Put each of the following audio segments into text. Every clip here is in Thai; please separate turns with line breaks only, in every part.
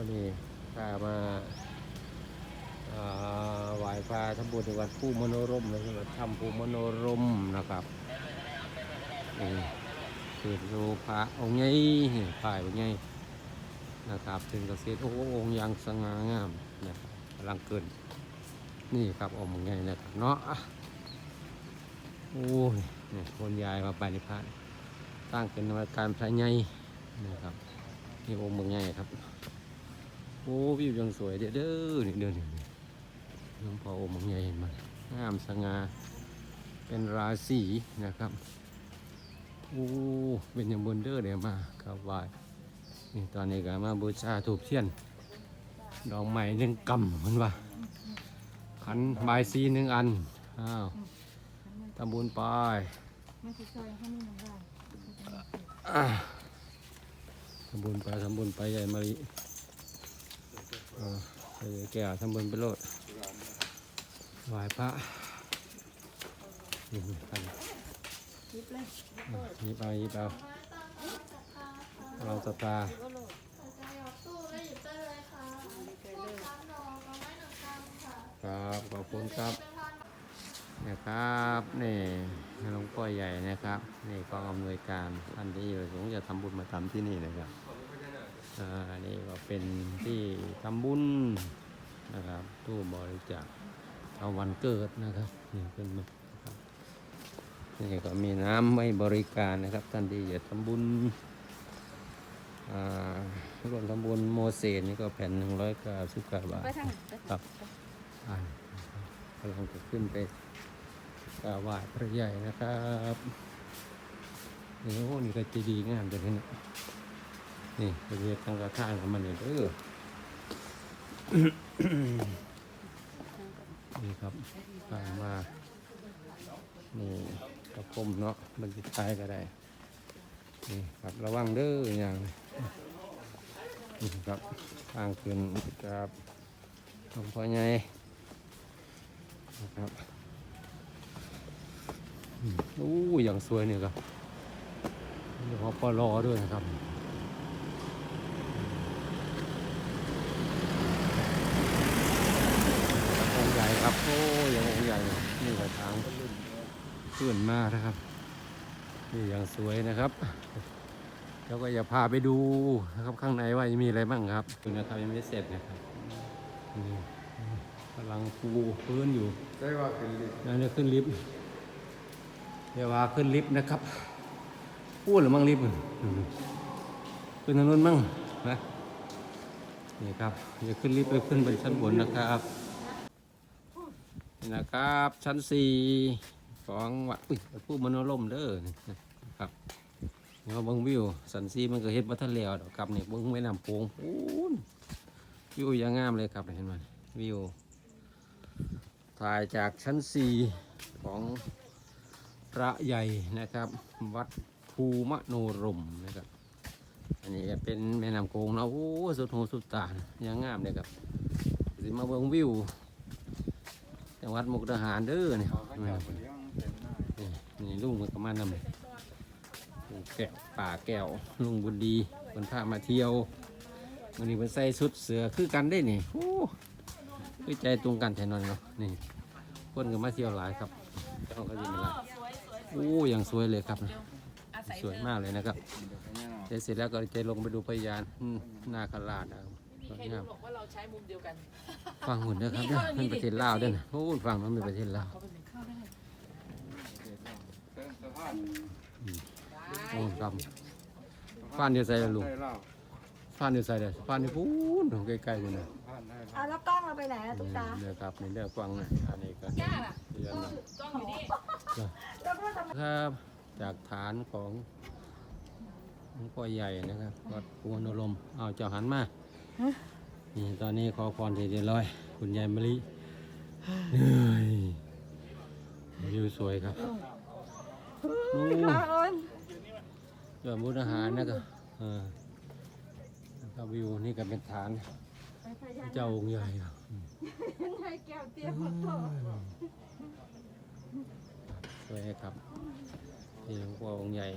วันนี้พามาไหว้พระทำบุญในวัดผู้มโนรมเลยวัดถ้ำผู้มโนรมนะครับนี่คือดูพระองค์ใหญ่ถ่ายองค์ใหญ่นะครับถึงกระเซ็โอ้องค์ยังสง่างามนะครับกำลังเกินนี่ครับองค์ใหญ่นะครับเนาะโอ้ยนี่คนยายมาไปนิพพานตั้งเป็นนวัตการพระใหญ่นะครับนี่องค์งใหญ่ครับ โอ้วิวยังสวยเด้อเด้อนี่เดินนี่หลวงพ่อองค์ใหญ่เห็นมันงามสง่าเป็นราศีนะครับโอ้เป็นอย่างบนเด้อเดี๋ยวมาครับไหวายนี่ตอนนี้ก็มาบูชาถูกเทียน ดอกไม้หนึ่งกำมันว่าขันบายสีหนึ่งอันอ้าวทำบุญไป
ไม่ใช่ซอยให้นี่มันได้
อะทำบุญไปทำบุญไปใหญ่มา ริอ่าใส่แก่ทำบุญไปโลดไหว้พระนี่กัน
คิดเลย
นี่ไปนี่ไปเรา
จะยกตู้แล้วหยิบได้เรานดอกเอาค
รับขอบคุณครับ
นะ
ครับนี่หลวงพ่อใหญ่นะครับ นี่กองอำนวยการท่านที่อยู่สงจะทำบุญมาทำที่นี่นะครับ เป็นที่ทำบุญนะครับตู้บริจาคเอาวันเกิดนะครับนี่เป็นนะครับนี่ก็มีน้ำไม่บริการนะครับท่านที่จะทำบุญอ่ารวมทำบุญโมเสสนี่ก็แผ่นหนึ่งร้อยเก้าสิบเก้าบาท
ไปทาง
ครับอ่านกำลังจะขึ้นไปกราบไหว้พระใหญ่นะครับนี่โอ้นี่ก็จะดีงามจังเลยนะ นี่ไปเรียกทางกระทานของมันเนี่ยเออนี่ครับตามมา นี่กระพมเนาะมันจะตายก็ได้ นี่ครับระวังเด้ออย่างนี่ครับทางขึ้นกับหลวงพ่อใหญ่นะครับอู้อย่างสวยเนี่ยครับมีหอปลอด้วยนะครับ โอ้ยังองค์ใหญ่นี่กระทางขึ้นมานะครับ นี่อย่างสวยนะครับแล้วก็อย่าพาไปดูนะครับข้างในว่าจะมีอะไรบ้างครับดูนะครับยังไม่เสร็จนะครับนี่กำลังปูพื้นอยู่
ได้ว่าเป็นลิฟต์
นั่นจะขึ้นลิฟต์เดี๋ยวว่าขึ้นลิฟต์นะครับพูดหรือมั่งลิฟต์ขึ้นทางนู้นมั่งนะนี่ครับจะขึ้นลิฟต์ไปขึ้นไปชั้นบนนะครับ นี่นะครับ ชั้นสี่ของวัดอุ้ยผู้มโนรมเด้อนะครับเนาเบิ่งวิว สันซีมันก็เฮ็ดมาทันแล้วดอกครับนี่เบิ่งแม่น้ำโขงปูนวิวย่างงามเลยครับเห็นไหมวิวถ่ายจากชั้นสี่ของพระใหญ่นะครับ วัดภูมโนรมนะครับ อันนี้เป็นแม่น้ำโขงเนาะโอ้สุดโหสุดตาย่างงามเลยครับสิมาเบิ่งวิว จังหวัดมุกดาหารเด้อนี่
ยเป็นหน้า
นี่นี่ลุงมันก็มานำลุงแก้วป่าแก้วลุงบุญดีคนพามาเที่ยววันนี้มันใส่ชุดเสือคือกันได้นี่โอ้คือใจตรงกันแทนนอนเนาะนี่คนก็มาเที่ยวหลายครับเจ้าก็ยินดีหลายโอ้ย่างสวยเลยครับนะสวยมากเลยนะครับ
เดี๋ยวไปเส
ร็จแล้วก็จะลงไปดูพยานนาคราดนะครับ สวย
ใคร
งาม
รู้หรอกว่าเราใช้มุมเดียวกัน
ฟังหุ่นนะครับเนี่ยมันประเทศลาวด้วยนะโอ้ฟังมันเป็นประเทศลาว
เขาเป็นหนึ่งข้าวได้
เส้นสะพาน
โอ้ครับฟ้านเดียวใส่ละลุง
ได้เล่า
ฟ้านอยู่ใส่เลยฟ้านอยู่พูนของใกล้ๆนี่นะ
ผ่านได้
อะแล้วกล้องเราไปไหนอะตุ๊กตา
นี่นะครับนี่เรื่องฟังนะอันนี้ก็
กล้าล่ะ
เรียนนะ
กล้องอยู่นี่
แล้วก็ทำ
ครับจากฐานของหลวงพ่อใหญ่นะครับวัดภูมินรมเอาเจ้าหันมา นี่ตอนนี้ขอพรเสร็จเรียบร้อย คุณยายมะลิเหนื่อยวิวสวยครับนู่น
ข้าวอ้น
ยอดมุกอาหารนะครับเออแล้วก็วิวนี่ก็เป็นฐาน เจ้าองค์ใหญ่ครับ
ให้แก้วเตี้ยขอโทษ
สวยครับนี่หลวงพ่อองค์ใหญ่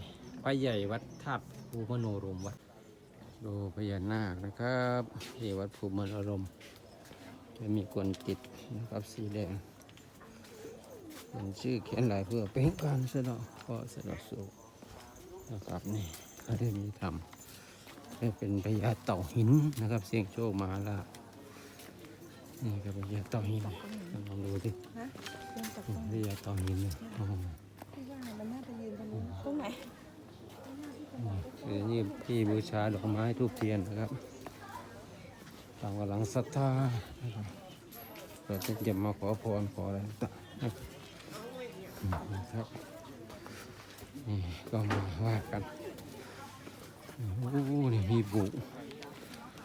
พระใหญ่วัดธาตุภูมโนรมวัด ดูพญานาคนะครับที่วัดภูมิอารมณ์จะมีกวนติดนะครับสีแดงเป็นชื่อเขียนหลายเพื่อเป็นการสะเดาะเคราะห์สะเดาะโศกนะครับนี่เขาได้มีทำได้เป็นพญาเต่าหินนะครับ เสียงโชคมาละนี่ก็พญาเต่าหินลองดูดิ
ฮะเดินจากตรง
พญาเต่าหินเนี่ยอ๋อ
ที่ว่ามันน่าจะยืนตรงนี้ตรงไหน
คือ นี่ที่บูชาดอกไม้ทูบเทียนนะครับตามกำลังศรัทธานะครับเปิดจะมาขอพรขออะไรต่างๆนะครับนี่ก็มาว่ากันโอ้โหนี่มีบุก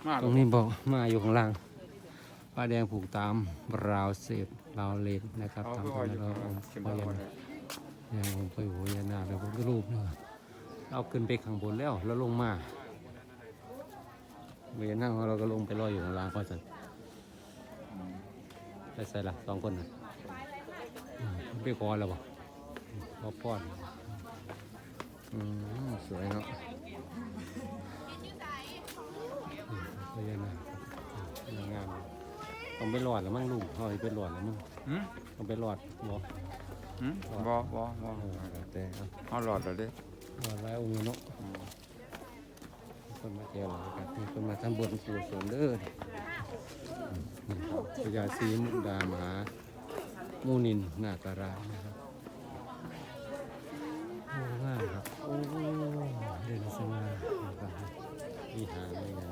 มาก
ตรงนี้บอกมาอยู่ข้างล่างป้าแดงผูกตามราวเศษราวเลนนะครับ
เขา
ตาม
ก็
ต
ว่า
รง
อยู่
นั้นเรา
เข็ม
พ
บอล
ญา
เล
นายยังไปหัวยานาคแล้วผมก็รูปเนาะ เอาขึ้นไปข้างบนแล้วแล้วลงมาเวียนนั่งเราก็ลงไปลอยอยู่ข้างล่างพอสันไปใส่ละสองคนนะอืมไปขอแล้วบ่ขอป้อนอืมสวยเนาะอืมพญานาคครับงามต้องไปหลอดแล้วมั้งลุงเขาให้ไปหลอดแล้วมั้ง
หืม
ต้องไปหลอดบ่
หืมบอบอบอ
เออแต่เอา
เอาหลอดเลยดิ
หลอดไว้องค์เนาะคนมาเที่ยวเรากันคนมาทำบุญกุศลเด้อพญาศรีมุกดามหามูนินนาคาราชนะครับโอ้งามครับ โอ้เด่นสง่าวิหารนี่นะ